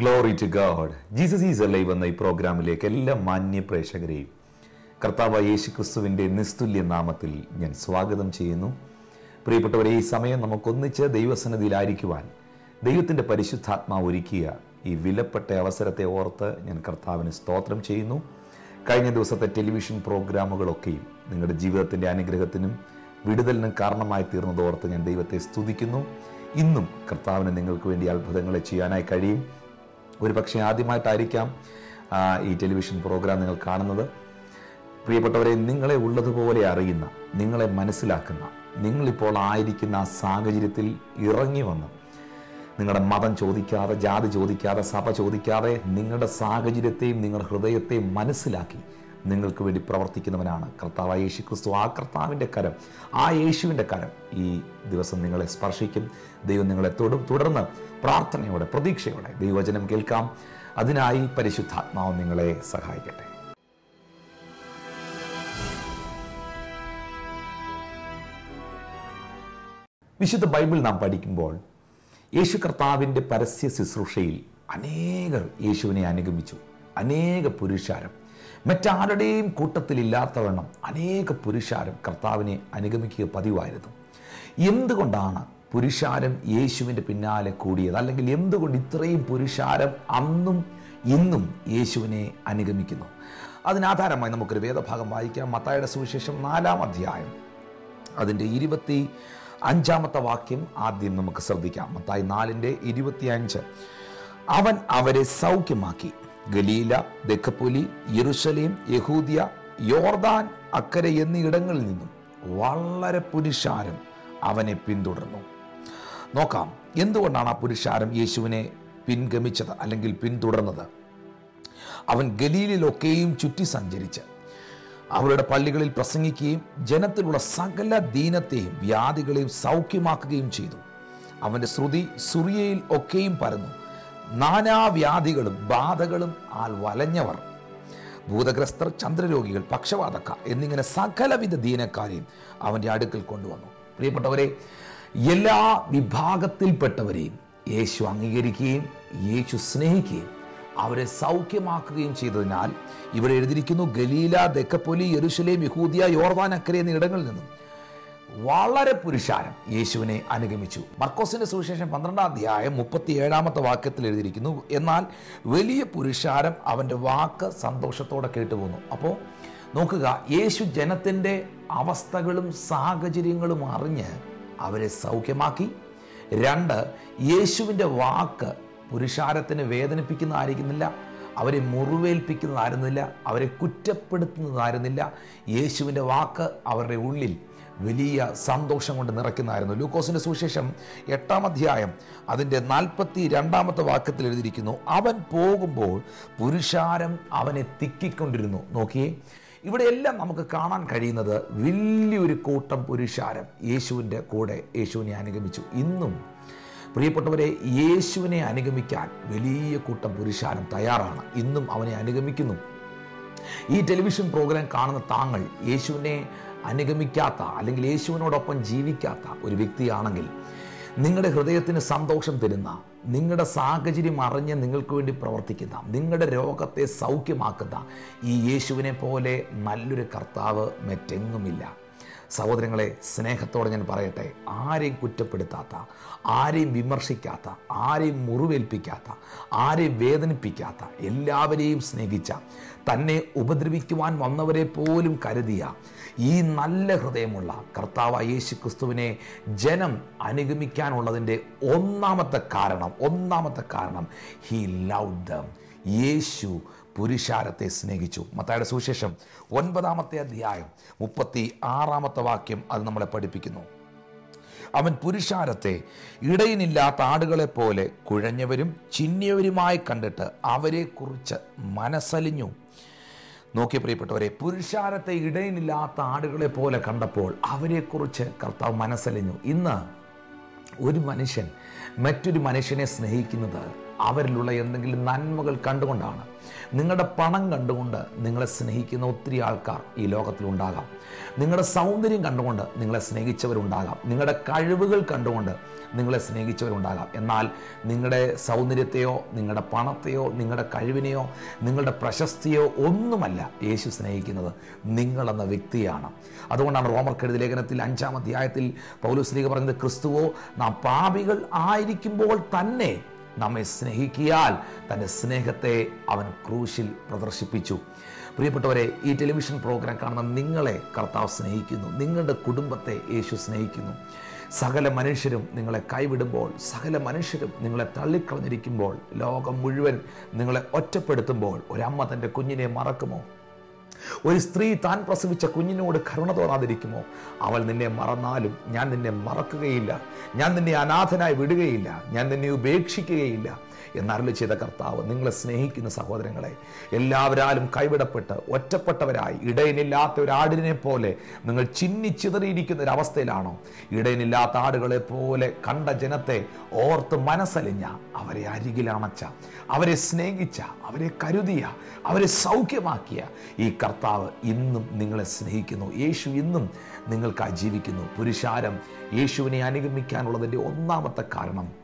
Glory to God Jesus is live എന്ന ഈ പ്രോഗ്രാമിലേക്ക് എല്ലാ മാന്യ പ്രേക്ഷകരെയും കർത്താവ് യേശു ക്രിസ്തുവിന്റെ നിസ്തുല്യ നാമത്തിൽ ഞാൻ സ്വാഗതം ചെയ്യുന്നു. പ്രിയപ്പെട്ടവരെ ഈ സമയം നമുക്കൊന്നിച്ച് ദൈവസന്നിധിയിലായിരിക്കുവാൻ ദൈവത്തിന്റെ പരിശുദ്ധാത്മാവ് ഒരുക്കിയ ഈ വിലപ്പെട്ട അവസരത്തെ ഓർത്ത് ഞാൻ കർത്താവിന് സ്തോത്രം ചെയ്യുന്നു. കഴിഞ്ഞ ദിവസത്തെ ടെലിവിഷൻ പ്രോഗ്രാമുകളൊക്കെയും നിങ്ങളുടെ ജീവിതത്തിന്റെ അനുഗ്രഹത്തിനും വിടുതലിനും കാരണമായി തീർന്നതോർത്ത് ഞാൻ ദൈവത്തെ സ്തുതിക്കുന്നു. ഇന്നും കർത്താവിന് നിങ്ങൾക്ക് വേണ്ടി അത്ഭുതങ്ങളെ ചെയ്യാനായി കഴിയും. ഒരു പക്ഷേ ആദ്യമായിട്ടായിരിക്കാം ഈ ടെലിവിഷൻ പ്രോഗ്രാം നിങ്ങൾ കാണുന്നത്. പ്രിയപ്പെട്ടവരെ നിങ്ങളെ ഉള്ളതുപോലെ അറിയുന്ന നിങ്ങളെ മനസ്സിലാക്കുന്ന നിങ്ങളിപ്പോൾ ആയിരിക്കുന്ന ആ സാഹചര്യത്തിൽ ഇറങ്ങി വന്ന് നിങ്ങളുടെ മതം ചോദിക്കാതെ ജാതി ചോദിക്കാതെ സഭ ചോദിക്കാതെ നിങ്ങളുടെ സാഹചര്യത്തെയും നിങ്ങളുടെ ഹൃദയത്തെയും മനസ്സിലാക്കി നിങ്ങൾക്ക് വേണ്ടി പ്രവർത്തിക്കുന്നവനാണ്. കർത്താവ് യേശു ക്രിസ്തു ആ കർത്താവിന്റെ കരം ആ യേശുവിന്റെ കരം ഈ ദിവസം നിങ്ങളെ സ്പർശിക്കും. ദൈവം നിങ്ങളെ തൊടും. തുടർന്ന് പ്രാർത്ഥനയോടെ പ്രതീക്ഷയോടെ ദൈവവചനം കേൾക്കാം. അതിനായി പരിശുദ്ധാത്മാവ് നിങ്ങളെ സഹായിക്കട്ടെ. വിശുദ്ധ ബൈബിൾ നാം പഠിക്കുമ്പോൾ യേശു കർത്താവിന്റെ പരസ്യ ശുശ്രൂഷയിൽ അനേകർ യേശുവിനെ അനുഗമിച്ചു. അനേക പുരുഷാരം മറ്റാരുടെയും കൂട്ടത്തിലില്ലാത്തവണ്ണം അനേക പുരുഷാരം കർത്താവിനെ അനുഗമിക്കുക പതിവായിരുന്നു. എന്തുകൊണ്ടാണ് പുരുഷാരം യേശുവിന്റെ പിന്നാലെ കൂടിയത്? അല്ലെങ്കിൽ എന്തുകൊണ്ട് ഇത്രയും പുരുഷാരം അന്നും ഇന്നും യേശുവിനെ അനുഗമിക്കുന്നു? അതിനാധാരമായി നമുക്കൊരു വേദഭാഗം വായിക്കാം. മത്തായുടെ സുവിശേഷം നാലാം അധ്യായം. അതിന്റെ ഇരുപത്തി അഞ്ചാമത്തെ വാക്യം ആദ്യം നമുക്ക് ശ്രദ്ധിക്കാം. മത്തായി നാലിന്റെ ഇരുപത്തിയഞ്ച് അവൻ അവരെ സൗഖ്യമാക്കി. ഗലീല ദക്കപ്പൊലി യെറുസലേം യഹൂദിയ യോർദാൻ അക്കരെ എന്നീയിടങ്ങളിൽ നിന്നും വളരെ പുരുഷാരം അവനെ പിന്തുടർന്നു. നോക്കാം എന്തുകൊണ്ടാണ് ആ പുരുഷാരം യേശുവിനെ പിൻഗമിച്ചത് അല്ലെങ്കിൽ പിന്തുടർന്നത്? അവൻ ഗലീലിലൊക്കെയും ചുറ്റി സഞ്ചരിച്ച് അവരുടെ പള്ളികളിൽ പ്രസംഗിക്കുകയും ജനത്തിലുള്ള സകല ദീനത്തെയും വ്യാധികളെയും സൗഖ്യമാക്കുകയും ചെയ്തു. അവന്റെ ശ്രുതി സുറിയയിൽ ഒക്കെയും പരന്നു. നാനാവ്യാധികളും ബാധകളും ആൽ വലഞ്ഞവർ. ഭൂതഗ്രസ്തർ ചന്ദ്രരോഗികൾ പക്ഷവാതക്കാർ എന്നിങ്ങനെ സകലവിധ ദീനക്കാരെയും അവന്റെ അടുക്കൽ കൊണ്ടുവന്നു. പ്രിയപ്പെട്ടവരെ എല്ലാ വിഭാഗത്തിൽപ്പെട്ടവരെയും യേശു അംഗീകരിക്കുകയും യേശു സ്നേഹിക്കുകയും അവരെ സൗഖ്യമാക്കുകയും ചെയ്തതിനാൽ ഇവിടെ എഴുതിയിരിക്കുന്നു ഗലീല ദക്കപ്പൊലി യെരുശലേം യഹൂദിയ യോർദാൻ അക്കരെ എന്നീ ഇടങ്ങളിൽ നിന്നും വളരെ പുരുഷാരം യേശുവിനെ അനുഗമിച്ചു. മർക്കോസിന്റെ സുവിശേഷം പന്ത്രണ്ടാം അധ്യായം മുപ്പത്തി ഏഴാമത്തെ വാക്യത്തിൽ എഴുതിയിരിക്കുന്നു എന്നാൽ വലിയ പുരുഷാരം അവന്റെ വാക്ക് സന്തോഷത്തോടെ കേട്ടുപോന്നു. അപ്പോൾ നോക്കുക യേശു ജനത്തിന്റെ അവസ്ഥകളും സാഹചര്യങ്ങളും അറിഞ്ഞ് അവരെ സൗഖ്യമാക്കി. രണ്ട് യേശുവിന്റെ വാക്ക് പുരുഷാരത്തിന് വേദനിപ്പിക്കുന്നതായിരിക്കുന്നില്ല അവരെ മുറിവേൽപ്പിക്കുന്നതായിരുന്നില്ല അവരെ കുറ്റപ്പെടുത്തുന്നതായിരുന്നില്ല. യേശുവിന്റെ വാക്ക് അവരുടെ ഉള്ളിൽ വലിയ സന്തോഷം കൊണ്ട് നിറയ്ക്കുന്നതായിരുന്നു. ലൂക്കോസിന്റെ സുവിശേഷം എട്ടാം അധ്യായം അതിന്റെ നാൽപ്പത്തി രണ്ടാമത്തെ വാക്യത്തിൽ എഴുതിയിരിക്കുന്നു അവൻ പോകുമ്പോൾ പുരുഷാരം അവനെ തിക്കിക്കൊണ്ടിരുന്നു. നോക്കിയേ ഇവിടെയെല്ലാം നമുക്ക് കാണാൻ കഴിയുന്നത് വലിയൊരു കൂട്ടം പുരുഷാരം യേശുവിന്റെ കൂടെ യേശുവിനെ അനുഗമിച്ചു. ഇന്നും പ്രിയപ്പെട്ടവരെ യേശുവിനെ അനുഗമിക്കാൻ വലിയ കൂട്ടം പുരുഷാരം തയ്യാറാണ്. ഇന്നും അവനെ അനുഗമിക്കുന്നു. ഈ ടെലിവിഷൻ പ്രോഗ്രാം കാണുന്ന താങ്കൾ യേശുവിനെ അനുഗമിക്കാത്ത അല്ലെങ്കിൽ യേശുവിനോടൊപ്പം ജീവിക്കാത്ത ഒരു വ്യക്തിയാണെങ്കിൽ നിങ്ങളുടെ ഹൃദയത്തിന് സന്തോഷം തരുന്ന നിങ്ങളുടെ സാഹചര്യം അറിഞ്ഞ് നിങ്ങൾക്ക് വേണ്ടി പ്രവർത്തിക്കുന്ന നിങ്ങളുടെ രോഗത്തെ സൗഖ്യമാക്കുന്ന ഈ യേശുവിനെ പോലെ നല്ലൊരു കർത്താവ് മറ്റെങ്ങുമില്ല. സഹോദരങ്ങളെ സ്നേഹത്തോടെ ഞാൻ പറയട്ടെ ആരെയും കുറ്റപ്പെടുത്താത്ത ആരെയും വിമർശിക്കാത്ത ആരെയും മുറിവേൽപ്പിക്കാത്ത ആരെയും വേദനിപ്പിക്കാത്ത എല്ലാവരെയും സ്നേഹിച്ച തന്നെ ഉപദ്രവിക്കുവാൻ വന്നവരെ പോലും കരുതിയ ഈ നല്ല ഹൃദയമുള്ള കർത്താവ് യേശു ക്രിസ്തുവിനെ ജനം അനുഗമിക്കാനുള്ളതിന്റെ ഒന്നാമത്തെ കാരണം ഒന്നാമത്തെ കാരണം ഹീ ലവ് ദം യേശു പുരുഷാരത്തെ സ്നേഹിച്ചു. മത്തായുടെ സുവിശേഷം ഒൻപതാമത്തെ അധ്യായം മുപ്പത്തി ആറാമത്തെ വാക്യം അത് നമ്മളെ പഠിപ്പിക്കുന്നു. അവൻ പുരുഷാരത്തെ ഇടയിനില്ലാത്ത ആടുകളെ പോലെ കുഴഞ്ഞവരും ചിന്നിയവരുമായി കണ്ടിട്ട് അവരെക്കുറിച്ച് മനസ്സലിഞ്ഞു. നോക്കിയ പ്രിയപ്പെട്ടവരെ പുരുഷാരത്തെ ഇടയിനില്ലാത്ത ആടുകളെ പോലെ കണ്ടപ്പോൾ അവരെക്കുറിച്ച് കർത്താവ് മനസ്സലിഞ്ഞു. ഇന്ന് ഒരു മനുഷ്യൻ മറ്റൊരു മനുഷ്യനെ സ്നേഹിക്കുന്നത് അവരിലുള്ള എന്തെങ്കിലും നന്മകൾ കണ്ടുകൊണ്ടാണ്. നിങ്ങളുടെ പണം കണ്ടുകൊണ്ട് നിങ്ങളെ സ്നേഹിക്കുന്ന ഒത്തിരി ആൾക്കാർ ഈ ലോകത്തിലുണ്ടാകാം. നിങ്ങളുടെ സൗന്ദര്യം കണ്ടുകൊണ്ട് നിങ്ങളെ സ്നേഹിച്ചവരുണ്ടാകാം. നിങ്ങളുടെ കഴിവുകൾ കണ്ടുകൊണ്ട് നിങ്ങളെ സ്നേഹിച്ചവരുണ്ടാകാം. എന്നാൽ നിങ്ങളുടെ സൗന്ദര്യത്തെയോ നിങ്ങളുടെ പണത്തെയോ നിങ്ങളുടെ കഴിവിനെയോ നിങ്ങളുടെ പ്രശസ്തിയോ ഒന്നുമല്ല യേശു സ്നേഹിക്കുന്നത്. നിങ്ങളെന്ന വ്യക്തിയാണ്. അതുകൊണ്ടാണ് റോമർ ലേഖനത്തിൽ അഞ്ചാം അധ്യായത്തിൽ പൗലുസ്ലീഗ പറഞ്ഞത് ക്രിസ്തുവോ നാം പാപികൾ ആയിരിക്കുമ്പോൾ തന്നെ നമ്മെ സ്നേഹിക്കിയാൽ തന്റെ സ്നേഹത്തെ അവൻ ക്രൂശിൽ പ്രദർശിപ്പിച്ചു. പ്രിയപ്പെട്ടവരെ ഈ ടെലിവിഷൻ പ്രോഗ്രാം കാണുന്ന നിങ്ങളെ കർത്താവ് സ്നേഹിക്കുന്നു. നിങ്ങളുടെ കുടുംബത്തെ യേശു സ്നേഹിക്കുന്നു. സകല മനുഷ്യരും നിങ്ങളെ കൈവിടുമ്പോൾ സകല മനുഷ്യരും നിങ്ങളെ തള്ളിക്കളഞ്ഞിരിക്കുമ്പോൾ ലോകം മുഴുവൻ നിങ്ങളെ ഒറ്റപ്പെടുത്തുമ്പോൾ ഒരമ്മ തന്റെ കുഞ്ഞിനെ മറക്കുമോ? ഒരു സ്ത്രീ താൻ പ്രസവിച്ച കുഞ്ഞിനോട് കരുണ തോന്നാതിരിക്കുമോ? അവൾ നിന്നെ മറന്നാലും ഞാൻ നിന്നെ മറക്കുകയില്ല. ഞാൻ നിന്നെ അനാഥനായി വിടുകയില്ല. ഞാൻ നിന്നെ ഉപേക്ഷിക്കുകയില്ല. എന്നരുളി ചെയ്ത കർത്താവ് നിങ്ങളെ സ്നേഹിക്കുന്ന സഹോദരങ്ങളെ എല്ലാവരാലും കൈവിടപ്പെട്ട് ഒറ്റപ്പെട്ടവരായി ഇടയനില്ലാത്ത ഒരു ആടിനെ പോലെ നിങ്ങൾ ചിന്നി ചിതറിയിരിക്കുന്ന ഒരു അവസ്ഥയിലാണോ? ഇടയനില്ലാത്ത ആടുകളെ പോലെ കണ്ട ജനത്തെ ഓർത്ത് മനസ്സലിഞ്ഞ അവരെ അരികിലണച്ച അവരെ സ്നേഹിച്ച അവരെ കരുതിയ അവരെ സൗഖ്യമാക്കിയ ഈ കർത്താവ് ഇന്നും നിങ്ങളെ സ്നേഹിക്കുന്നു. യേശു ഇന്നും നിങ്ങൾക്കായി ജീവിക്കുന്നു. പുരുഷാരം യേശുവിനെ അനുഗമിക്കാനുള്ളതിന്റെ ഒന്നാമത്തെ കാരണം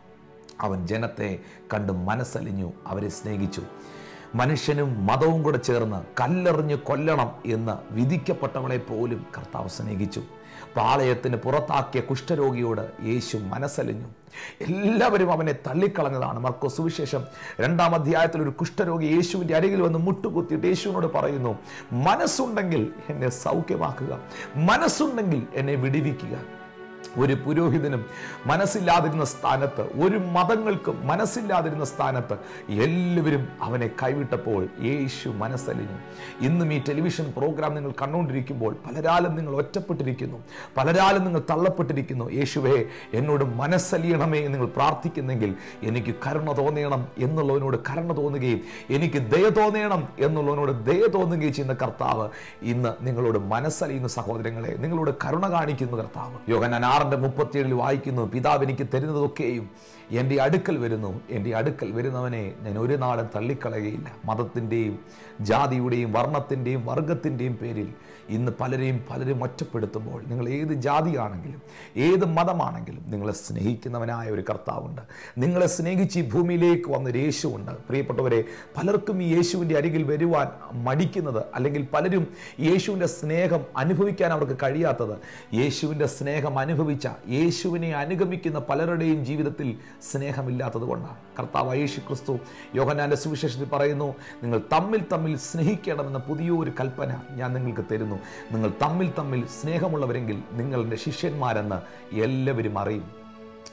അവൻ ജനത്തെ കണ്ട് മനസ്സലിഞ്ഞു അവരെ സ്നേഹിച്ചു. മനുഷ്യനും മതവും കൂടെ ചേർന്ന് കല്ലെറിഞ്ഞ് കൊല്ലണം എന്ന് വിധിക്കപ്പെട്ടവളെ പോലും കർത്താവ് സ്നേഹിച്ചു. പാളയത്തിന് പുറത്താക്കിയ കുഷ്ഠരോഗിയോട് യേശു മനസ്സലിഞ്ഞു. എല്ലാവരും അവനെ തള്ളിക്കളഞ്ഞതാണ്. മർക്കോ സുവിശേഷം രണ്ടാം അധ്യായത്തിൽ ഒരു കുഷ്ഠരോഗി യേശുവിന്റെ അരികിൽ വന്ന് മുട്ടുകുത്തിയിട്ട് യേശുവിനോട് പറയുന്നു മനസ്സുണ്ടെങ്കിൽ എന്നെ സൗഖ്യമാക്കുക. മനസ്സുണ്ടെങ്കിൽ എന്നെ വിടിവിക്കുക. ഒരു പുരോഹിതനും മനസ്സില്ലാതിരുന്ന സ്ഥാനത്ത് ഒരു മതങ്ങൾക്കും മനസ്സില്ലാതിരുന്ന സ്ഥാനത്ത് എല്ലാവരും അവനെ കൈവിട്ടപ്പോൾ യേശു മനസ്സലിഞ്ഞു. ഇന്നും ഈ ടെലിവിഷൻ പ്രോഗ്രാം നിങ്ങൾ കണ്ടുകൊണ്ടിരിക്കുമ്പോൾ പലരാലും നിങ്ങൾ ഒറ്റപ്പെട്ടിരിക്കുന്നു പലരാലും നിങ്ങൾ തള്ളപ്പെട്ടിരിക്കുന്നു. യേശുവേ എന്നോട് മനസ്സലിയണമേ എന്ന് നിങ്ങൾ പ്രാർത്ഥിക്കുന്നെങ്കിൽ എനിക്ക് കരുണ തോന്നണം എന്നുള്ളവനോട് കരുണ തോന്നുകയും എനിക്ക് ദയ തോന്നണം എന്നുള്ളവനോട് ദയ തോന്നുകയും ചെയ്യുന്ന കർത്താവ് ഇന്ന് നിങ്ങളോട് മനസ്സലിയുന്ന സഹോദരങ്ങളെ നിങ്ങളോട് കരുണ കാണിക്കുന്ന കർത്താവ്. യോഹനാൻ ആറിന്റെ മുപ്പത്തിയേഴിൽ വായിക്കുന്നു പിതാവ് എനിക്ക് തരുന്നതൊക്കെയും എന്റെ അടുക്കൽ വരുന്നു. എന്റെ അടുക്കൽ വരുന്നവനെ ഞാൻ ഒരു നാളും തള്ളിക്കളയുകയില്ല. മതത്തിന്റെയും ജാതിയുടെയും വർണത്തിന്റെയും വർഗത്തിന്റെയും പേരിൽ ഇന്ന് പലരെയും പലരും ഒറ്റപ്പെടുത്തുമ്പോൾ നിങ്ങൾ ഏത് ജാതിയാണെങ്കിലും ഏത് മതമാണെങ്കിലും നിങ്ങളെ സ്നേഹിക്കുന്നവനായ ഒരു കർത്താവുണ്ട്. നിങ്ങളെ സ്നേഹിച്ച് ഈ ഭൂമിയിലേക്ക് വന്നൊരു യേശുവുണ്ട്. പ്രിയപ്പെട്ടവരെ പലർക്കും ഈ യേശുവിന്റെ അരികിൽ വരുവാൻ മടിക്കുന്നത് അല്ലെങ്കിൽ പലരും യേശുവിന്റെ സ്നേഹം അനുഭവിക്കാൻ അവർക്ക് കഴിയാത്തത് യേശുവിന്റെ സ്നേഹം അനുഭവിച്ച യേശുവിനെ അനുഗമിക്കുന്ന പലരുടെയും ജീവിതത്തിൽ സ്നേഹമില്ലാത്തത് കൊണ്ടാണ്. കർത്താവ് യേശു ക്രിസ്തു യോഹനാന്റെ സുവിശേഷത്തിൽ പറയുന്നു നിങ്ങൾ തമ്മിൽ തമ്മിൽ സ്നേഹിക്കണമെന്ന പുതിയൊരു കൽപ്പന ഞാൻ നിങ്ങൾക്ക് തരുന്നു. നിങ്ങൾ തമ്മിൽ തമ്മിൽ സ്നേഹമുള്ളവരെങ്കിൽ നിങ്ങളുടെ ശിഷ്യന്മാരെന്ന് എല്ലാവരും അറിയും.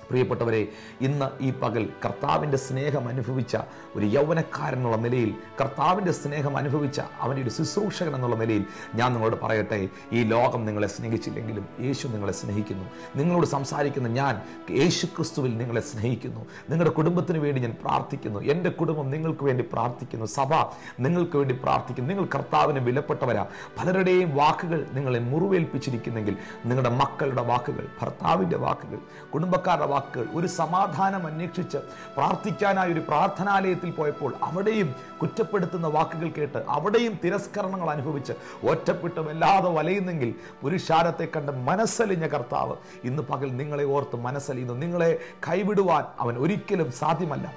പ്രിയപ്പെട്ടവരെ ഇന്ന് ഈ പകൽ കർത്താവിന്റെ സ്നേഹം അനുഭവിച്ച ഒരു യൗവനക്കാരനുള്ള നിലയിൽ കർത്താവിന്റെ സ്നേഹം അനുഭവിച്ച അവന്റെ ഒരു ശുശ്രൂഷകൻ എന്നുള്ള നിലയിൽ ഞാൻ നിങ്ങളോട് പറയട്ടെ ഈ ലോകം നിങ്ങളെ സ്നേഹിച്ചില്ലെങ്കിലും യേശു നിങ്ങളെ സ്നേഹിക്കുന്നു. നിങ്ങളോട് സംസാരിക്കുന്ന ഞാൻ യേശു ക്രിസ്തുവിൽ നിങ്ങളെ സ്നേഹിക്കുന്നു. നിങ്ങളുടെ കുടുംബത്തിന് വേണ്ടി ഞാൻ പ്രാർത്ഥിക്കുന്നു. എന്റെ കുടുംബം നിങ്ങൾക്ക് വേണ്ടി പ്രാർത്ഥിക്കുന്നു. സഭ നിങ്ങൾക്ക് വേണ്ടി പ്രാർത്ഥിക്കുന്നു. നിങ്ങൾ കർത്താവിന് വിലപ്പെട്ടവരാ. പലരുടെയും വാക്കുകൾ നിങ്ങളെ മുറിവേൽപ്പിച്ചിരിക്കുന്നെങ്കിൽ നിങ്ങളുടെ മക്കളുടെ വാക്കുകൾ ഭർത്താവിന്റെ വാക്കുകൾ കുടുംബക്കാരുടെ വാക്കുകൾ ഒരു സമാധാനം അന്വേഷിച്ച് പ്രാർത്ഥിക്കാനായി ഒരു പ്രാർത്ഥനാലയത്തിൽ പോയപ്പോൾ അവിടെയും കുറ്റപ്പെടുത്തുന്ന വാക്കുകൾ കേട്ട് അവിടെയും തിരസ്കരണങ്ങൾ അനുഭവിച്ച് ഒറ്റപ്പെട്ടും അല്ലാതെ വലയുന്നെങ്കിൽ പുരുഷാരത്തെ കണ്ട് മനസ്സലിഞ്ഞ കർത്താവ്. ഇന്ന് പകൽ നിങ്ങളെ ഓർത്ത് മനസ്സലിയുന്നു. നിങ്ങളെ കൈവിടുവാൻ അവൻ ഒരിക്കലും സാധ്യമല്ല.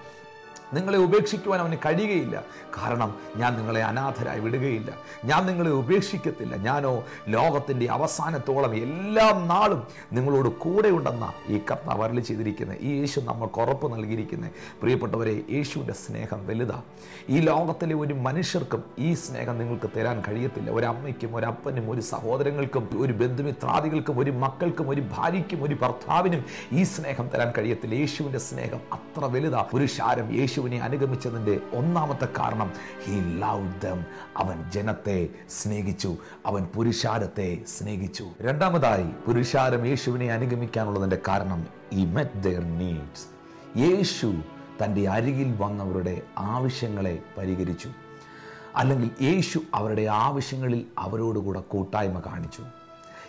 നിങ്ങളെ ഉപേക്ഷിക്കുവാൻ അവന് കഴിയുകയില്ല. കാരണം ഞാൻ നിങ്ങളെ അനാഥരായി വിടുകയില്ല. ഞാൻ നിങ്ങളെ ഉപേക്ഷിക്കത്തില്ല. ഞാനോ ലോകത്തിന്റെ അവസാനത്തോളം എല്ലാ നാളും നിങ്ങളോട് കൂടെ ഉണ്ടെന്ന ഈ കർത്താവ് അരളി ചെയ്തിരിക്കുന്നത്. ഈ യേശു നമ്മൾക്ക് ഉറപ്പ് നൽകിയിരിക്കുന്നത്. പ്രിയപ്പെട്ടവരെ യേശുവിന്റെ സ്നേഹം വലുതാണ് ഈ ലോകത്തിലെ ഒരു മനുഷ്യർക്കും ഈ സ്നേഹം നിങ്ങൾക്ക് തരാൻ കഴിയത്തില്ല. ഒരമ്മയ്ക്കും ഒരപ്പനും ഒരു സഹോദരങ്ങൾക്കും ഒരു ബന്ധുമിത്രാദികൾക്കും ഒരു മക്കൾക്കും ഒരു ഭാര്യയ്ക്കും ഒരു ഭർത്താവിനും ഈ സ്നേഹം തരാൻ കഴിയത്തില്ല. യേശുവിന്റെ സ്നേഹം അത്ര വലുതാണ് ഒരു ശാരം പുരുഷാരം യേശുവിനെ അനുഗമിച്ചതിന്റെ ഒന്നാമത്തെ കാരണം ഹി ലവ് ദം അവൻ ജനത്തെ സ്നേഹിച്ചു അവൻ പുരുഷാരത്തെ സ്നേഹിച്ചു. രണ്ടാമതായി പുരുഷാരം യേശുവിനെ അനുഗമിക്കാനുള്ളതിന്റെ കാരണം ഈ മെറ്റ് ദെയർ നീഡ്സ് യേശു തന്റെ അരികിൽ വന്നവരുടെ ആവശ്യങ്ങളെ പരിഹരിച്ചു. അല്ലെങ്കിൽ യേശു അവരുടെ ആവശ്യങ്ങളിൽ അവരോടുകൂടെ കൂട്ടായ്മ കാണിച്ചു.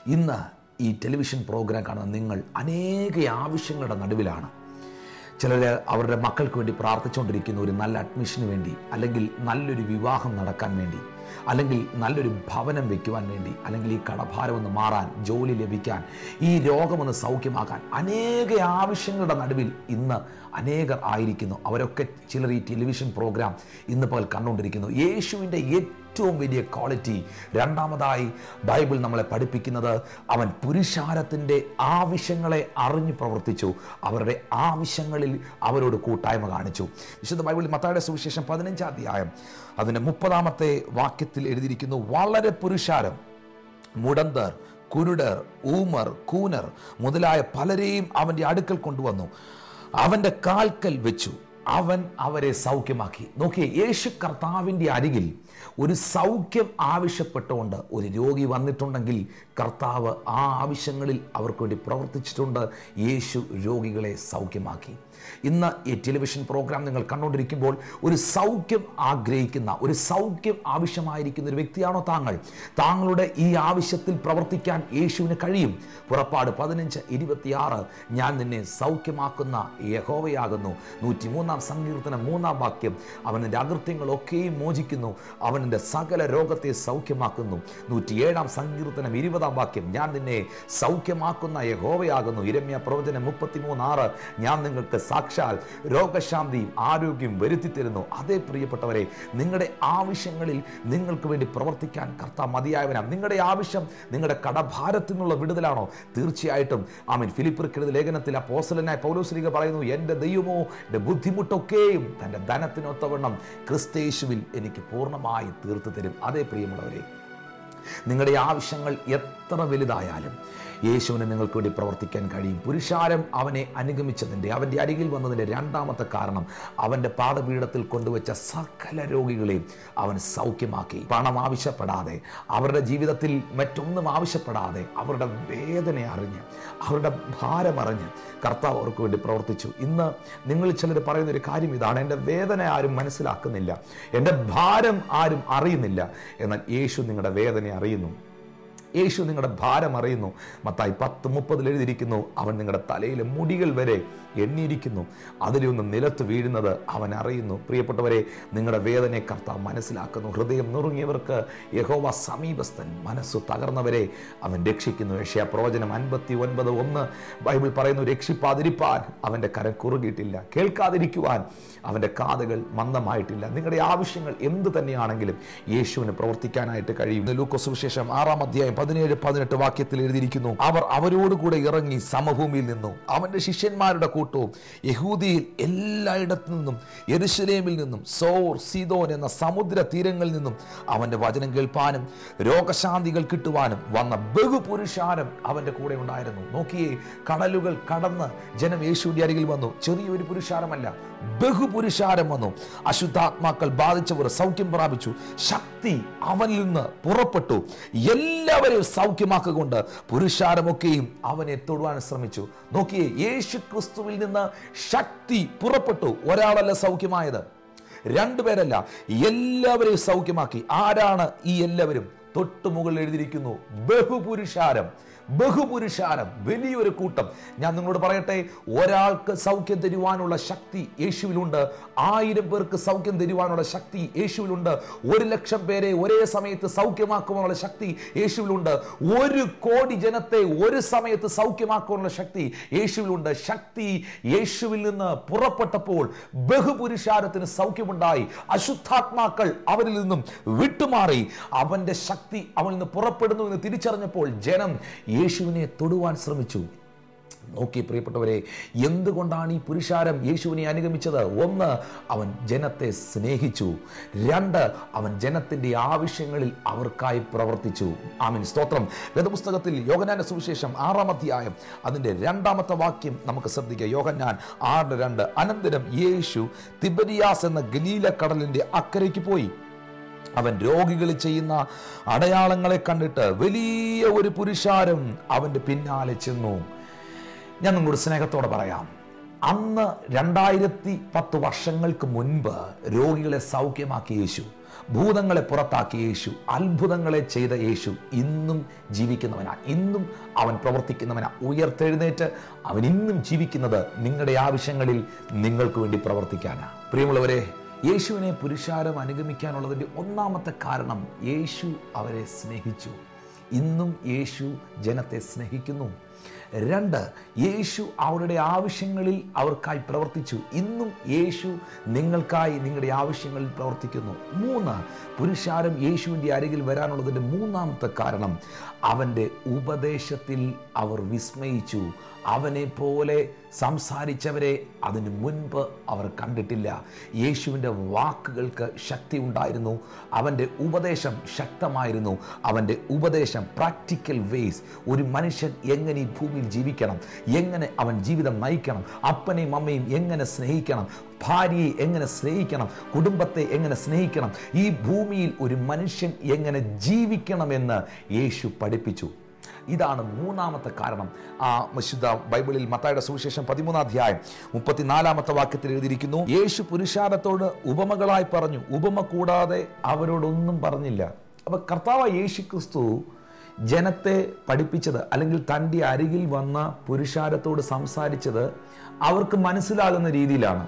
ഇന്ന് ഈ ടെലിവിഷൻ പ്രോഗ്രാം കാണുന്ന നിങ്ങൾ അനേക ആവശ്യങ്ങളുടെ നടുവിലാണ്. ചിലർ അവരുടെ മക്കൾക്ക് വേണ്ടി പ്രാർത്ഥിച്ചുകൊണ്ടിരിക്കുന്ന ഒരു നല്ല അഡ്മിഷന് വേണ്ടി അല്ലെങ്കിൽ നല്ലൊരു വിവാഹം നടക്കാൻ വേണ്ടി അല്ലെങ്കിൽ നല്ലൊരു ഭവനം വെക്കുവാൻ വേണ്ടി അല്ലെങ്കിൽ ഈ കടഭാരം ഒന്ന് മാറാൻ ജോലി ലഭിക്കാൻ ഈ രോഗമൊന്ന് സൗഖ്യമാക്കാൻ അനേക ആവശ്യങ്ങളുടെ നടുവിൽ ഇന്ന് അനേകർ ആയിരിക്കുന്നു. അവരൊക്കെ ചിലർ ഈ ടെലിവിഷൻ പ്രോഗ്രാം ഇന്ന് പകൽ കണ്ടുകൊണ്ടിരിക്കുന്നു. യേശുവിന്റെ ഏറ്റവും വലിയ ക്വാളിറ്റി രണ്ടാമതായി ബൈബിൾ നമ്മളെ പഠിപ്പിക്കുന്നത് അവൻ പുരുഷാരത്തിന്റെ ആവശ്യങ്ങളെ അറിഞ്ഞു പ്രവർത്തിച്ചു. അവരുടെ ആവശ്യങ്ങളിൽ അവരോട് കൂട്ടായ്മ കാണിച്ചു. വിശുദ്ധ ബൈബിളിൽ മത്തായുടെ സുവിശേഷം പതിനഞ്ചാം അധ്യായം അതിന്റെ മുപ്പതാമത്തെ വാക്യത്തിൽ എഴുതിയിരിക്കുന്നു വളരെ പുരുഷാരം മുടന്തർ കുരുടർ ഊമർ കൂനർ മുതലായ പലരെയും അവന്റെ അടുക്കൽ കൊണ്ടുവന്നു. അവന്റെ കാൽക്കൽ വെച്ചു. അവൻ അവരെ സൗഖ്യമാക്കി. നോക്കിയേ യേശു കർത്താവിന്റെ അരികിൽ ഒരു സൗഖ്യം ആവശ്യപ്പെട്ടുകൊണ്ട് ഒരു രോഗി വന്നിട്ടുണ്ടെങ്കിൽ കർത്താവ് ആ ആവശ്യങ്ങളിൽ അവർക്ക് വേണ്ടി പ്രവർത്തിച്ചിട്ടുണ്ട്. യേശു രോഗികളെ സൗഖ്യമാക്കി. ഇന്ന് ഈ ടെലിവിഷൻ പ്രോഗ്രാം നിങ്ങൾ കണ്ടുകൊണ്ടിരിക്കുമ്പോൾ ഒരു സൗഖ്യം ആഗ്രഹിക്കുന്ന ഒരു സൗഖ്യം ആവശ്യമായിരിക്കുന്ന ഒരു വ്യക്തിയാണോ താങ്കൾ? താങ്കളുടെ ഈ ആവശ്യത്തിൽ പ്രവർത്തിക്കാൻ യേശുവിന് കഴിയും. പുറപ്പാട് പതിനഞ്ച് ഇരുപത്തിയാറ് ഞാൻ നിന്നെ സൗഖ്യമാക്കുന്ന യഹോവയാകുന്നു. നൂറ്റിമൂന്നാം സങ്കീർത്തനം മൂന്നാം വാക്യം അവനെന്റെ അകൃത്യങ്ങളൊക്കെയും മോചിക്കുന്നു അവനെന്റെ സകല രോഗത്തെ സൗഖ്യമാക്കുന്നു. നൂറ്റിയേഴാം സങ്കീർത്തനം ഇരുപതാം വാക്യം ഞാൻ നിന്നെ സൗഖ്യമാക്കുന്ന യഹോവയാകുന്നു. ഇരമ്യ പ്രവചനം മുപ്പത്തിമൂന്ന് ആറ് ഞാൻ നിങ്ങൾക്ക് സാക്ഷാൽ രോഗശാന്തിയും ആരോഗ്യവും വരുത്തി തരുന്നു. അതേ പ്രിയപ്പെട്ടവരെ നിങ്ങളുടെ ആവശ്യങ്ങളിൽ നിങ്ങൾക്ക് വേണ്ടി പ്രവർത്തിക്കാൻ കർത്താവ് മതിയായവനാണ്. നിങ്ങളുടെ ആവശ്യം നിങ്ങളുടെ കടഭാരത്തിൽ നിന്നുള്ള വിടുതലാണോ? തീർച്ചയായിട്ടും. ആമീൻ. ഫിലിപ്പിർക്കെഴുത ലേഖനത്തിൽ ആ പോസലനായ പൗലോസ്ലിക പറയുന്നു എന്റെ ദൈവമോ എന്റെ ബുദ്ധിമുട്ടൊക്കെയും തന്റെ ധനത്തിനൊത്തവണ്ണം ക്രിസ്തേശുവിൽ എനിക്ക് പൂർണമായി തീർത്തു തരും. അതേ പ്രിയമുള്ളവരെ നിങ്ങളുടെ ആവശ്യങ്ങൾ എത്ര വലുതായാലും യേശുവിന് നിങ്ങൾക്ക് വേണ്ടി പ്രവർത്തിക്കാൻ കഴിയും. പുരുഷാരം അവനെ അനുഗമിച്ചതിന്റെ അവന്റെ അരികിൽ വന്നതിന്റെ രണ്ടാമത്തെ കാരണം അവന്റെ പാദപീഠത്തിൽ കൊണ്ടുവച്ച സകല രോഗികളെയും അവൻ സൗഖ്യമാക്കി. പണം ആവശ്യപ്പെടാതെ അവരുടെ ജീവിതത്തിൽ മറ്റൊന്നും ആവശ്യപ്പെടാതെ അവരുടെ വേദന അറിഞ്ഞ് അവരുടെ ഭാരമറിഞ്ഞ് കർത്താവ് അവർക്ക് വേണ്ടി പ്രവർത്തിച്ചു. ഇന്ന് നിങ്ങൾ ചിലർ പറയുന്ന ഒരു കാര്യം ഇതാണ്. എന്റെ വേദന ആരും മനസ്സിലാക്കുന്നില്ല. എന്റെ ഭാരം ആരും അറിയുന്നില്ല. എന്നാൽ യേശു നിങ്ങളുടെ വേദന അറിയുന്നു. യേശു നിങ്ങളുടെ ഭാരം അറിയുന്നു. മത്തായി പത്ത് മുപ്പതിൽ എഴുതിയിരിക്കുന്നു അവൻ നിങ്ങളുടെ തലയിലെ മുടികൾ വരെ എണ്ണിയിരിക്കുന്നു. അതിലൊന്ന് നിലത്ത് വീഴുന്നത് അവൻ അറിയുന്നു. പ്രിയപ്പെട്ടവരെ നിങ്ങളുടെ വേദനയെ കർത്താവ് മനസ്സിലാക്കുന്നു. ഹൃദയം നുറുങ്ങിയവർക്ക് യഹോവ സമീപസ്ഥൻ മനസ്സ് തകർന്നവരെ അവൻ രക്ഷിക്കുന്നു. ഏഷ്യ പ്രവചനം അൻപത്തി ഒൻപത് ഒന്ന്. ബൈബിൾ പറയുന്നു രക്ഷിപ്പാതിരിപ്പാൻ അവന്റെ കരം കുറുകിയിട്ടില്ല. കേൾക്കാതിരിക്കുവാൻ അവന്റെ കാതുകൾ മന്ദമായിട്ടില്ല. നിങ്ങളുടെ ആവശ്യങ്ങൾ എന്ത് തന്നെയാണെങ്കിലും യേശുവിന് പ്രവർത്തിക്കാനായിട്ട് കഴിയും. ലൂക്കോസ് വിശേഷം ആറാം അധ്യായം പതിനേഴ് പതിനെട്ട് വാക്യത്തിൽ എഴുതിയിരിക്കുന്നു. അവർ അവരോടുകൂടെ ഇറങ്ങി സമഭൂമിയിൽ നിന്നു. അവന്റെ ശിഷ്യന്മാരുടെ കൂട്ടവും യഹൂദിയിൽ എല്ലായിടത്തു നിന്നും എരുശലേമിൽ നിന്നും സോർ സീതോൻ എന്ന സമുദ്ര തീരങ്ങളിൽ നിന്നും അവന്റെ വചനം കേൾപ്പാനും രോഗശാന്തികൾ കിട്ടുവാനും വന്ന ബഹുപുരുഷാരം അവന്റെ കൂടെ ഉണ്ടായിരുന്നു. നോക്കിയേ കടലുകൾ കടന്ന് ജനം യേശുവിന്റെ അരികിൽ വന്നു. ചെറിയൊരു പുരുഷാരമല്ല ബഹുപുരുഷാരം വന്നു. അശുദ്ധാത്മാക്കൾ ബാധിച്ചവർ സൗഖ്യം പ്രാപിച്ചു. ശക്തി അവനിൽ നിന്ന് പുറപ്പെട്ടു. എല്ലാവരെയും സൗഖ്യമാക്കുകൊണ്ട് പുരുഷാരമൊക്കെയും അവനെ തൊടുവാൻ ശ്രമിച്ചു. നോക്കിയേ യേശു ക്രിസ്തുവിൽ നിന്ന് ശക്തി പുറപ്പെട്ടു. ഒരാളല്ല സൗഖ്യമായത്. രണ്ടുപേരല്ല എല്ലാവരെയും സൗഖ്യമാക്കി. ആരാണ് ഈ എല്ലാവരും? തൊട്ടു മുകളിൽ എഴുതിയിരിക്കുന്നു ബഹുപുരുഷാരം. ബഹുപുരുഷാരം വലിയൊരു കൂട്ടം. ഞാൻ നിങ്ങളോട് പറയട്ടെ ഒരാൾക്ക് സൗഖ്യം തരുവാനുള്ള ശക്തി യേശുവിലുണ്ട്. ആയിരം പേർക്ക് സൗഖ്യം തരുവാനുള്ള ശക്തി യേശുവിലുണ്ട്. ഒരു ലക്ഷം പേരെ ഒരേ സമയത്ത് സൗഖ്യമാക്കുവാനുള്ള ശക്തി യേശുവിലുണ്ട്. ഒരു കോടി ജനത്തെ ഒരു സമയത്ത് സൗഖ്യമാക്കുവാനുള്ള ശക്തി യേശുവിലുണ്ട്. ശക്തി യേശുവിൽ നിന്ന് പുറപ്പെട്ടപ്പോൾ ബഹുപുരുഷാരത്തിന് സൗഖ്യമുണ്ടായി. അശുദ്ധാത്മാക്കൾ അവരിൽ നിന്നും വിട്ടുമാറി. അവന്റെ ശക്തി അവനിൽ നിന്ന് പുറപ്പെടുന്നു എന്ന് തിരിച്ചറിഞ്ഞപ്പോൾ ജനം യേശുവിനെ തൊടുവാൻ ശ്രമിച്ചു. നോക്കി പ്രിയപ്പെട്ടവരെ എന്തുകൊണ്ടാണ് ഈ പുരുഷാരം യേശുവിനെ അനുഗമിച്ചത്? ഒന്ന് അവൻ ജനത്തെ സ്നേഹിച്ചു. രണ്ട് അവൻ ജനത്തിന്റെ ആവശ്യങ്ങളിൽ അവർക്കായി പ്രവർത്തിച്ചു. ആമീൻ. സ്തോത്രം. വേദപുസ്തകത്തിൽ യോഗനാന സുവിശേഷം ആറാം അധ്യായം അതിന്റെ രണ്ടാമത്തെ വാക്യം നമുക്ക് ശ്രദ്ധിക്കാം. യോഗന്നാൻ ആറ് രണ്ട് അനന്തരം യേശു തിബരിയാസ് എന്ന ഗലീല കടലിന്റെ അക്കരയ്ക്ക് പോയി. അവൻ രോഗികൾ ചെയ്യുന്ന അടയാളങ്ങളെ കണ്ടിട്ട് വലിയ ഒരു പുരുഷാരം അവന്റെ പിന്നാലെ ചെന്നു. ഞാൻ നിങ്ങളുടെ സ്നേഹത്തോടെ പറയാം അന്ന് രണ്ടായിരത്തി പത്ത് വർഷങ്ങൾക്ക് മുൻപ് രോഗികളെ സൗഖ്യമാക്കിയ യേശു ഭൂതങ്ങളെ പുറത്താക്കിയ യേശു അത്ഭുതങ്ങളെ ചെയ്ത യേശു ഇന്നും ജീവിക്കുന്നവനാ ഇന്നും അവൻ പ്രവർത്തിക്കുന്നവനാ ഉയർത്തെഴുന്നേറ്റ് അവൻ ഇന്നും ജീവിക്കുന്നത് നിങ്ങളുടെ ആവശ്യങ്ങളിൽ നിങ്ങൾക്ക് വേണ്ടി പ്രവർത്തിക്കാനാ പ്രിയമുള്ളവരെ യേശുവിനെ പുരുഷാരം അനുഗമിക്കാനുള്ളതിന്റെ ഒന്നാമത്തെ കാരണം യേശു അവരെ സ്നേഹിച്ചു. ഇന്നും യേശു ജനത്തെ സ്നേഹിക്കുന്നു. രണ്ട് യേശു അവരുടെ ആവശ്യങ്ങളിൽ അവർക്കായി പ്രവർത്തിച്ചു. ഇന്നും യേശു നിങ്ങൾക്കായി നിങ്ങളുടെ ആവശ്യങ്ങളിൽ പ്രവർത്തിക്കുന്നു. മൂന്ന് പുരുഷാരം യേശുവിന്റെ അരികിൽ വരാനുള്ളതിന്റെ മൂന്നാമത്തെ കാരണം അവന്റെ ഉപദേശത്തിൽ അവർ വിസ്മയിച്ചു. അവനെ പോലെ സംസാരിച്ചവരെ അതിനു മുൻപ് അവർ കണ്ടിട്ടില്ല. യേശുവിന്റെ വാക്കുകൾക്ക് ശക്തി ഉണ്ടായിരുന്നു. അവന്റെ ഉപദേശം ശക്തമായിരുന്നു. അവന്റെ ഉപദേശം പ്രാക്ടിക്കൽ വേസ് ഒരു മനുഷ്യൻ എങ്ങനെ ഈ ഭൂമിയിൽ ജീവിക്കണം? എങ്ങനെ അവൻ ജീവിതം നയിക്കണം? അപ്പനെയും അമ്മയും എങ്ങനെ സ്നേഹിക്കണം? ഭാര്യയെ എങ്ങനെ സ്നേഹിക്കണം? കുടുംബത്തെ എങ്ങനെ സ്നേഹിക്കണം? ഈ ഭൂമിയിൽ ഒരു മനുഷ്യൻ എങ്ങനെ ജീവിക്കണമെന്ന് യേശു പഠിപ്പിച്ചു. ഇതാണ് മൂന്നാമത്തെ കാരണം. ആ വിശുദ്ധ ബൈബിളിൽ മത്തായുടെ സുവിശേഷം പതിമൂന്നാം അധ്യായം മുപ്പത്തിനാലാമത്തെ വാക്യത്തിൽ എഴുതിയിരിക്കുന്നു യേശു പുരുഷാരത്തോട് ഉപമകളായി പറഞ്ഞു ഉപമ കൂടാതെ അവരോടൊന്നും പറഞ്ഞില്ല. അപ്പൊ കർത്താവ് യേശു ക്രിസ്തു ജനത്തെ പഠിപ്പിച്ചത് അല്ലെങ്കിൽ തന്റെ അരികിൽ വന്ന പുരുഷാരത്തോട് സംസാരിച്ചത് അവർക്ക് മനസ്സിലാകുന്ന രീതിയിലാണ്.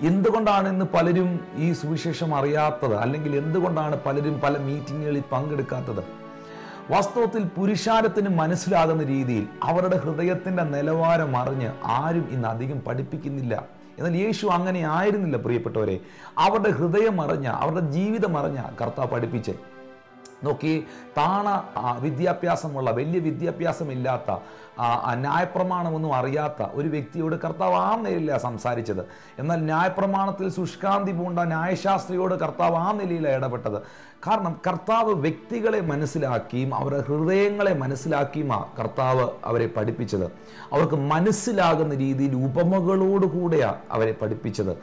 എന്തുകൊണ്ടാണ് ഇന്ന് പലരും ഈ സുവിശേഷം അറിയാത്തത്? അല്ലെങ്കിൽ എന്തുകൊണ്ടാണ് പലരും പല മീറ്റിങ്ങുകളിൽ പങ്കെടുക്കാത്തത്? വാസ്തവത്തിൽ പുരുഷാരത്തിന് മനസ്സിലാകുന്ന രീതിയിൽ അവരുടെ ഹൃദയത്തിന്റെ നിലവാരം അറിഞ്ഞ് ആരും ഇന്ന് അധികം പഠിപ്പിക്കുന്നില്ല. എന്നാൽ യേശു അങ്ങനെ ആയിരുന്നില്ല പ്രിയപ്പെട്ടവരെ. അവരുടെ ഹൃദയം അറിഞ്ഞ അവരുടെ ജീവിതം അറിഞ്ഞ കർത്താവ് പഠിപ്പിച്ച്. നോക്കി താണ വിദ്യാഭ്യാസമുള്ള വലിയ വിദ്യാഭ്യാസമില്ലാത്ത ന്യായപ്രമാണമൊന്നും അറിയാത്ത ഒരു വ്യക്തിയോട് കർത്താവ് ആ നിലയിലാണ് സംസാരിച്ചത്. എന്നാൽ ന്യായപ്രമാണത്തിൽ ശുഷ്കാന്തി പൂണ്ട ന്യായശാസ്ത്രിയോട് കർത്താവ് ആ നിലയിലാണ് ഇടപെട്ടത്. കാരണം കർത്താവ് വ്യക്തികളെ മനസ്സിലാക്കിയും അവരുടെ ഹൃദയങ്ങളെ മനസ്സിലാക്കിയുമാ കർത്താവ് അവരെ പഠിപ്പിച്ചത്. അവർക്ക് മനസ്സിലാകുന്ന രീതിയിൽ ഉപമകളോടുകൂടെയാണ് അവരെ പഠിപ്പിച്ചത്.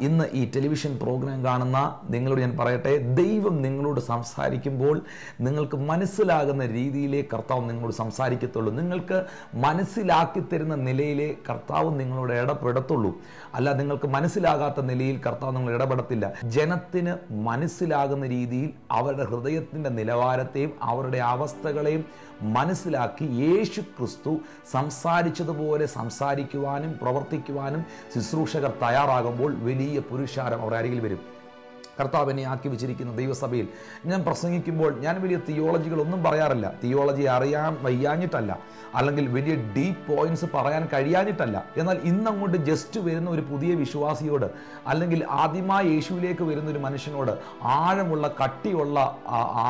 ഇന്ന് ഈ ടെലിവിഷൻ പ്രോഗ്രാം കാണുന്ന നിങ്ങളോട് ഞാൻ പറയട്ടെ ദൈവം നിങ്ങളോട് സംസാരിക്കുമ്പോൾ നിങ്ങൾക്ക് മനസ്സിലാകുന്ന രീതിയിലേ കർത്താവ് നിങ്ങളോട് സംസാരിക്കത്തുള്ളൂ. നിങ്ങൾക്ക് മനസ്സിലാക്കി തരുന്ന നിലയിലെ കർത്താവ് നിങ്ങളോട് ഇടപെടത്തുള്ളൂ. അല്ല നിങ്ങൾക്ക് മനസ്സിലാകാത്ത നിലയിൽ കർത്താവ് നിങ്ങൾ ഇടപെടത്തില്ല. ജനത്തിന് മനസ്സിലാകുന്ന രീതിയിൽ അവരുടെ ഹൃദയത്തിന്റെ നിലവാരത്തെയും അവരുടെ അവസ്ഥകളെയും മനസ്സിലാക്കി യേശു ക്രിസ്തു സംസാരിച്ചതുപോലെ സംസാരിക്കുവാനും പ്രവർത്തിക്കുവാനും ശുശ്രൂഷകർ തയ്യാറാകുമ്പോൾ വലിയ പുരുഷാരം അവരരികിൽ വരും. കർത്താവ് എന്നെ ആക്കി വെച്ചിരിക്കുന്ന ദൈവസഭയിൽ. ഞാൻ പ്രസംഗിക്കുമ്പോൾ ഞാൻ വലിയ തിയോളജികളൊന്നും പറയാറില്ല. തിയോളജി അറിയാൻ വയ്യാഞ്ഞിട്ടല്ല. അല്ലെങ്കിൽ വലിയ ഡീപ്പ് പോയിന്റ്സ് പറയാൻ കഴിയാഞ്ഞിട്ടല്ല. എന്നാൽ ഇന്നങ്ങോട്ട് ജസ്റ്റ് വരുന്ന ഒരു പുതിയ വിശ്വാസിയോട് അല്ലെങ്കിൽ ആദ്യമായി യേശുവിലേക്ക് വരുന്ന ഒരു മനുഷ്യനോട് ആഴമുള്ള കട്ടിയുള്ള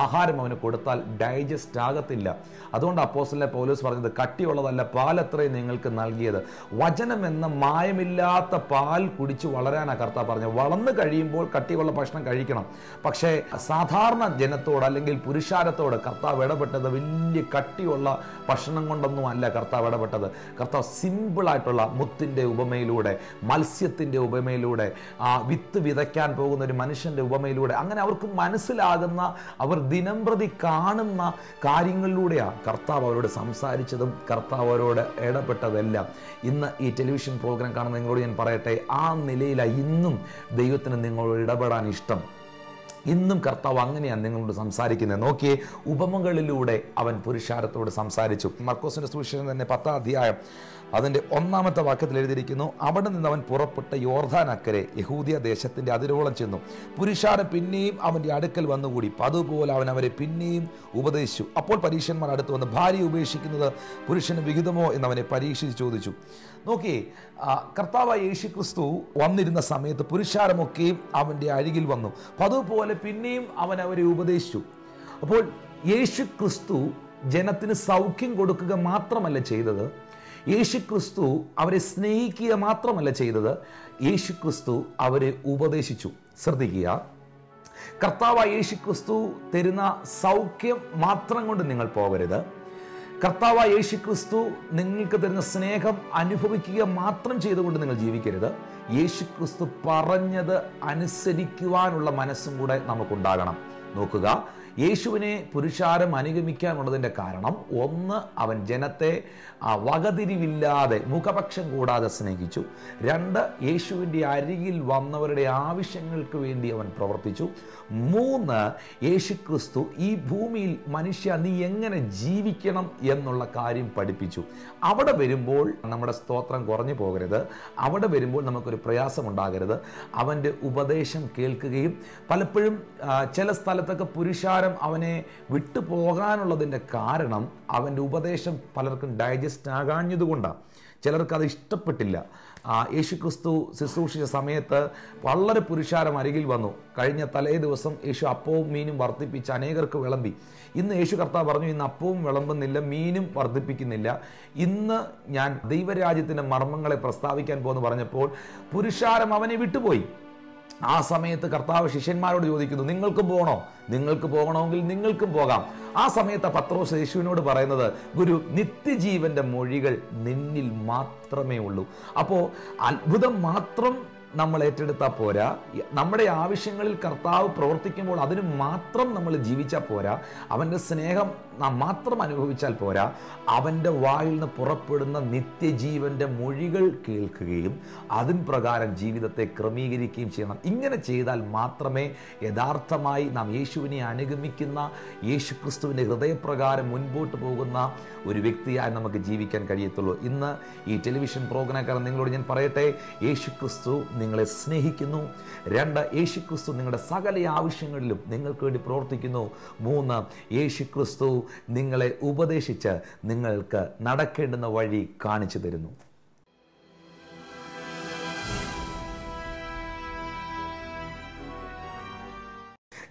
ആഹാരം അവന് കൊടുത്താൽ ഡൈജസ്റ്റ് ആകത്തില്ല. അതുകൊണ്ട് അപ്പോസ്റ്റലിനെ പോലീസ് പറഞ്ഞത് കട്ടിയുള്ളതല്ല പാലത്രയും നിങ്ങൾക്ക് നൽകിയത്. വചനം എന്ന മായമില്ലാത്ത പാൽ കുടിച്ച് വളരാനാണ് കർത്താവ് പറഞ്ഞത്. വളർന്നു കഴിയുമ്പോൾ കട്ടിയുള്ള ഭക്ഷണം കഴിക്കണം. പക്ഷേ സാധാരണ ജനത്തോട് അല്ലെങ്കിൽ പുരുഷാരത്തോട് കർത്താവ് ഇടപെട്ടത് വലിയ കട്ടിയുള്ള ഭക്ഷണം കൊണ്ടൊന്നും അല്ല കർത്താവ് ഇടപെട്ടത്. കർത്താവ് സിമ്പിളായിട്ടുള്ള മുത്തിന്റെ ഉപമയിലൂടെ മത്സ്യത്തിന്റെ ഉപമയിലൂടെ ആ വിത്ത് വിതയ്ക്കാൻ പോകുന്ന ഒരു മനുഷ്യന്റെ ഉപമയിലൂടെ അങ്ങനെ അവർക്ക് മനസ്സിലാകുന്ന അവർ ദിനംപ്രതി കാണുന്ന കാര്യങ്ങളിലൂടെയാണ് കർത്താവ് അവരോട് സംസാരിച്ചതും കർത്താവ് അവരോട് ഇടപെട്ടതെല്ലാം. ഇന്ന് ഈ ടെലിവിഷൻ പ്രോഗ്രാം കാണുന്ന നിങ്ങളോട് ഞാൻ പറയട്ടെ ആ നിലയിലാണ് ഇന്നും ദൈവത്തിന് നിങ്ങളോട് ഇടപെടാൻ ഇഷ്ടം. ഇന്നും കർത്താവ് അങ്ങനെയാണ് നിങ്ങളോട് സംസാരിക്കുന്നത്. നോക്കിയേ ഉപമകളിലൂടെ അവൻ പുരുഷാരത്തോട് സംസാരിച്ചു. മർക്കോസിന്റെ സുവിശേഷം തന്നെ പത്താം അധ്യായം അതിന്റെ ഒന്നാമത്തെ വാക്യത്തിൽ എഴുതിയിരിക്കുന്നു അവിടെ നിന്ന് അവൻ പുറപ്പെട്ട യോർധാൻ അക്കരെ യഹൂദിയ ദേശത്തിന്റെ അതിരോളം ചെന്നു. പുരുഷാരം പിന്നെയും അവന്റെ അടുക്കൽ വന്നുകൂടി. അതുപോലെ അവൻ അവരെ പിന്നെയും ഉപദേശിച്ചു. അപ്പോൾ പരീക്ഷന്മാർ അടുത്ത് വന്ന് ഭാര്യ ഉപേക്ഷിക്കുന്നത് പുരുഷന് വിഹിതമോ എന്ന് അവനെ പരീക്ഷിച്ച് ചോദിച്ചു. നോക്കി കർത്താവ് യേശു ക്രിസ്തു വന്നിരുന്ന സമയത്ത് പുരുഷാരമൊക്കെയും അവന്റെ അരികിൽ വന്നു. അതുപോലെ പിന്നെയും അവൻ അവരെ ഉപദേശിച്ചു. അപ്പോൾ യേശു ക്രിസ്തു ജനത്തിന് സൗഖ്യം കൊടുക്കുക മാത്രമല്ല ചെയ്തത്? യേശു ക്രിസ്തു അവരെ സ്നേഹിക്കുക മാത്രമല്ല ചെയ്തത്. യേശു ക്രിസ്തു അവരെ ഉപദേശിച്ചു. ശ്രദ്ധിക്കുക. കർത്താവ് യേശു ക്രിസ്തു തരുന്ന സൗഖ്യം മാത്രം കൊണ്ട് നിങ്ങൾ പോകരുത്. കർത്താവ് യേശു ക്രിസ്തു നിങ്ങൾക്ക് തരുന്ന സ്നേഹം അനുഭവിക്കുക മാത്രം ചെയ്തുകൊണ്ട് നിങ്ങൾ ജീവിക്കരുത്. യേശു ക്രിസ്തു പറഞ്ഞത് അനുസരിക്കുവാനുള്ള മനസ്സും കൂടെ നമുക്കുണ്ടാകണം. നോക്കുക. യേശുവിനെ പുരുഷാരം അനുഗമിക്കാനുള്ളതിന്റെ കാരണം ഒന്ന് അവൻ ജനത്തെ ആ, വകതിരിവില്ലാതെ മുഖപക്ഷം കൂടാതെ സ്നേഹിച്ചു. രണ്ട് യേശുവിന്റെ അരികിൽ വന്നവരുടെ ആവശ്യങ്ങൾക്ക് വേണ്ടി അവൻ പ്രവർത്തിച്ചു. മൂന്ന് യേശു ക്രിസ്തു ഈ ഭൂമിയിൽ മനുഷ്യ നീ എങ്ങനെ ജീവിക്കണം എന്നുള്ള കാര്യം പഠിപ്പിച്ചു. അവിടെ വരുമ്പോൾ നമ്മുടെ സ്തോത്രം കുറഞ്ഞു പോകരുത്. അവിടെ വരുമ്പോൾ നമുക്കൊരു പ്രയാസമുണ്ടാകരുത്. അവന്റെ ഉപദേശം കേൾക്കുകയും പലപ്പോഴും ചില സ്ഥലത്തൊക്കെ പുരുഷാരം അവനെ വിട്ടു പോകാനുള്ളതിന്റെ കാരണം അവന്റെ ഉപദേശം പലർക്കും ഡൈജസ്റ്റ് ആകാഞ്ഞതുകൊണ്ടാണ്. ചിലർക്ക് അത് ഇഷ്ടപ്പെട്ടില്ല. യേശു ക്രിസ്തു ശുശ്രൂഷിച്ച സമയത്ത് വളരെ പുരുഷാരം അരികിൽ വന്നു. കഴിഞ്ഞ തലേ ദിവസം യേശു അപ്പവും മീനും വർദ്ധിപ്പിച്ച് അനേകർക്ക് വിളമ്പി. ഇന്ന് യേശു കർത്താവ് പറഞ്ഞു ഇന്ന് അപ്പവും വിളമ്പുന്നില്ല മീനും വർദ്ധിപ്പിക്കുന്നില്ല. ഇന്ന് ഞാൻ ദൈവരാജ്യത്തിന്റെ മർമ്മങ്ങളെ പ്രസ്താവിക്കാൻ പോകുന്നു പറഞ്ഞപ്പോൾ പുരുഷാരം അവനെ വിട്ടുപോയി. ആ സമയത്ത് കർത്താവ് ശിഷ്യന്മാരോട് ചോദിക്കുന്നു നിങ്ങൾക്കും പോകണോ? നിങ്ങൾക്ക് പോകണമെങ്കിൽ നിങ്ങൾക്കും പോകാം. ആ സമയത്ത് പത്രോസ് യേശുവിനോട് പറയുന്നത് ഗുരു നിത്യജീവന്റെ മൊഴികൾ നിന്നിൽ മാത്രമേ ഉള്ളൂ. അപ്പോൾ അത്ഭുതം മാത്രം നമ്മൾ ഏറ്റെടുത്താൽ പോരാ. നമ്മുടെ ആവശ്യങ്ങളിൽ കർത്താവ് പ്രവർത്തിക്കുമ്പോൾ അതിന് മാത്രം നമ്മൾ ജീവിച്ചാൽ പോരാ. അവന്റെ സ്നേഹം നാം മാത്രം അനുഭവിച്ചാൽ പോരാ അവന്റെ വായിൽ നിന്ന് പുറപ്പെടുന്ന നിത്യജീവന്റെ മൊഴികൾ കേൾക്കുകയും അതിൻ പ്രകാരം ജീവിതത്തെ ക്രമീകരിക്കുകയും ചെയ്യണം. ഇങ്ങനെ ചെയ്താൽ മാത്രമേ യഥാർത്ഥമായി നാം യേശുവിനെ അനുഗമിക്കുന്ന യേശു ക്രിസ്തുവിന്റെ ഹൃദയപ്രകാരം മുൻപോട്ട് പോകുന്ന ഒരു വ്യക്തിയായി നമുക്ക് ജീവിക്കാൻ കഴിയത്തുള്ളൂ. ഇന്ന് ഈ ടെലിവിഷൻ പ്രോഗ്രാം നിങ്ങളോട് ഞാൻ പറയട്ടെ യേശു ക്രിസ്തു നിങ്ങളെ സ്നേഹിക്കുന്നു. രണ്ട് യേശു ക്രിസ്തു നിങ്ങളുടെ സകല ആവശ്യങ്ങളിലും നിങ്ങൾക്ക് വേണ്ടി പ്രവർത്തിക്കുന്നു. മൂന്ന് യേശു ക്രിസ്തു നിങ്ങളെ ഉപദേശിച്ച് നിങ്ങൾക്ക് നടക്കേണ്ടുന്ന വഴി കാണിച്ചു തരുന്നു.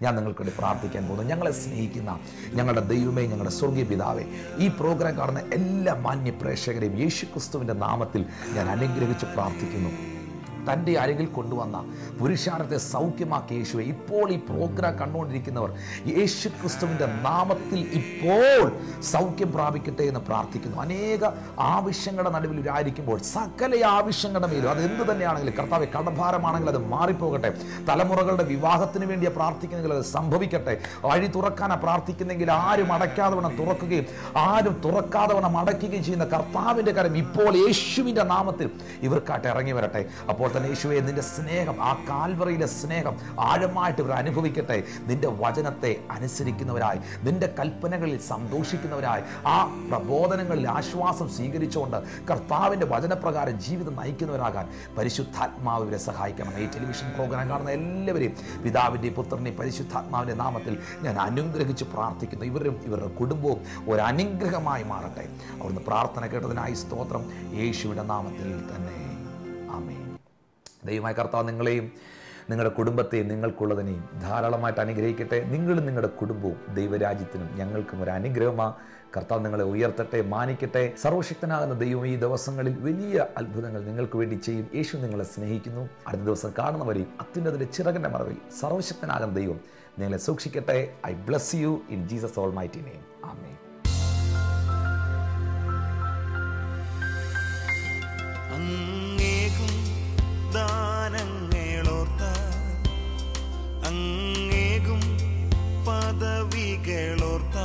ഞാൻ നിങ്ങൾക്ക് വേണ്ടി പ്രാർത്ഥിക്കാൻ പോകുന്നു. ഞങ്ങളെ സ്നേഹിക്കുന്ന ഞങ്ങളുടെ ദൈവമേ ഞങ്ങളുടെ സ്വർഗീയ പിതാവേ ഈ പ്രോഗ്രാം കാണുന്ന എല്ലാ മാന്യ പ്രേക്ഷകരെയും യേശു ക്രിസ്തുവിന്റെ നാമത്തിൽ ഞാൻ അനുഗ്രഹിച്ച് പ്രാർത്ഥിക്കുന്നു. തന്റെ അരികിൽ കൊണ്ടുവന്ന പുരുഷാരത്തെ സൗഖ്യമാക്കിയ യേശുവെ. ഇപ്പോൾ ഈ പ്രോഗ്രാം കണ്ടുകൊണ്ടിരിക്കുന്നവർ യേശു ക്രിസ്തുവിന്റെ നാമത്തിൽ ഇപ്പോൾ സൗഖ്യം പ്രാപിക്കട്ടെ എന്ന് പ്രാർത്ഥിക്കുന്നു. അനേക ആവശ്യങ്ങളുടെ നടുവിൽ ഇവരായിരിക്കുമ്പോൾ സകല ആവശ്യങ്ങളുടെ മേലും അത് എന്ത് തന്നെയാണെങ്കിലും കർത്താവ് കടഭാരമാണെങ്കിൽ അത് മാറിപ്പോകട്ടെ. തലമുറകളുടെ വിവാഹത്തിന് വേണ്ടിയാണ് പ്രാർത്ഥിക്കുന്നെങ്കിൽ അത് സംഭവിക്കട്ടെ. വഴി തുറക്കാനാണ് പ്രാർത്ഥിക്കുന്നെങ്കിൽ ആരും അടയ്ക്കാതെ വണ്ണം തുറക്കുകയും ആരും തുറക്കാതെ വണ്ണം അടയ്ക്കുകയും ചെയ്യുന്ന കർത്താവിന്റെ കാര്യം ഇപ്പോൾ യേശുവിന്റെ നാമത്തിൽ ഇവർക്കായിട്ട് ഇറങ്ങി വരട്ടെ. അപ്പോൾ തന്നെ യേശുവെ നിന്റെ സ്നേഹം ആ കാൽവറിയിലെ സ്നേഹം ആഴമായിട്ട് ഇവർ അനുഭവിക്കട്ടെ. നിന്റെ വചനത്തെ അനുസരിക്കുന്നവരായി നിന്റെ കൽപ്പനകളിൽ സന്തോഷിക്കുന്നവരായി ആ പ്രബോധനങ്ങളിൽ ആശ്വാസം സ്വീകരിച്ചുകൊണ്ട് കർത്താവിന്റെ വചനപ്രകാരം ജീവിതം നയിക്കുന്നവരാകാൻ പരിശുദ്ധാത്മാവ് ഇവരെ സഹായിക്കണം. ഈ ടെലിവിഷൻ പ്രോഗ്രാം കാണുന്ന എല്ലാവരെയും പിതാവിന്റെ പുത്രനെ പരിശുദ്ധാത്മാവിന്റെ നാമത്തിൽ ഞാൻ അനുഗ്രഹിച്ച് പ്രാർത്ഥിക്കുന്നു. ഇവരും ഇവരുടെ കുടുംബവും ഒരു അനുഗ്രഹമായി മാറട്ടെ. അവിടുന്ന് പ്രാർത്ഥന കേട്ടതിനായി സ്തോത്രം. യേശുവിന്റെ നാമത്തിൽ തന്നെ. ആമേൻ. ദൈവമായ കർത്താവ് നിങ്ങളെയും നിങ്ങളുടെ കുടുംബത്തെയും നിങ്ങൾക്കുള്ളതിനെയും ധാരാളമായിട്ട് അനുഗ്രഹിക്കട്ടെ. നിങ്ങളും നിങ്ങളുടെ കുടുംബവും ദൈവരാജ്യത്തിനും ഞങ്ങൾക്കും ഒരു അനുഗ്രഹമാണ് കർത്താവ് നിങ്ങളെ ഉയർത്തട്ടെ മാനിക്കട്ടെ. സർവശക്തനാകുന്ന ദൈവം ഈ ദിവസങ്ങളിൽ വലിയ അത്ഭുതങ്ങൾ നിങ്ങൾക്ക് വേണ്ടി ചെയ്യും. യേശു നിങ്ങളെ സ്നേഹിക്കുന്നു. അടുത്ത ദിവസം കാണുന്നവരെയും അത്യുന്നതിന്റെ ചിറകന്റെ മറവിൽ സർവശക്തനാകുന്ന ദൈവം നിങ്ങളെ സൂക്ഷിക്കട്ടെ. I bless you in Jesus almighty name ആമേ ഉദവികളോർത്താ